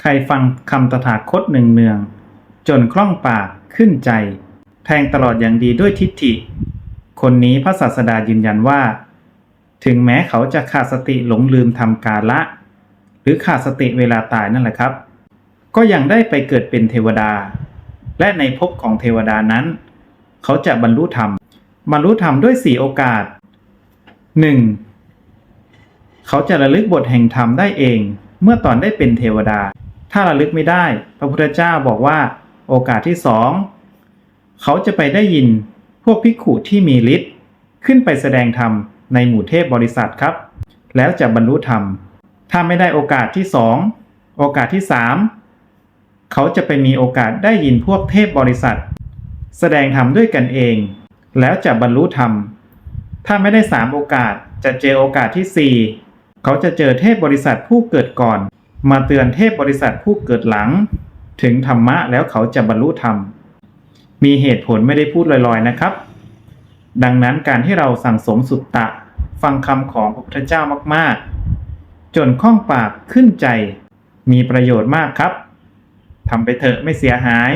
ใครฟังคำตถาคตหนึ่งเนือง จนคล่องปากขึ้นใจ แทงตลอดอย่างดีด้วยทิฏฐิ คนนี้พระศาสดายืนยันว่า ถึงแม้เขาจะขาดสติหลงลืมทำกาละ หรือขาดสติเวลาตายนั่นแหละครับ ก็ยังได้ไปเกิดเป็นเทวดา และในภพของเทวดานั้น เขาจะบรรลุธรรม บรรลุธรรมด้วยสี่โอกาส 1. เขาจะระลึกบทแห่งธรรมได้เองเมื่อตอนได้เป็นเทวดา ถ้าระลึกไม่ได้ พระพุทธเจ้าบอกว่า โอกาสที่สองเขาจะไปได้ยินพวกภิกขุที่มีฤทธิ์ขึ้นไปแสดงธรรมในหมู่เทพบริษัทครับ แล้วจะบรรลุธรรม ถ้าไม่ได้โอกาสที่สองโอกาสที่สามเขาจะไปมีโอกาสได้ยินพวกเทพบริษัท แสดงธรรมด้วยกันเอง แล้วจะบรรลุธรรม ถ้าไม่ได้สามโอกาสจะเจอโอกาสที่สี่เขาจะเจอเทพบริษัทผู้เกิดก่อน มาเตือนเทพบริษัทผู้เกิดหลัง ถึงธรรมะแล้วเขาจะบรรลุธรรม มีเหตุผลไม่ได้พูดลอยๆนะครับ ดังนั้นการที่เราสั่งสมสุตตะ ฟังคำของพระพุทธเจ้ามากๆ จนคล่องปากขึ้นใจ มีประโยชน์มากครับทำไปเถอะไม่เสียหาย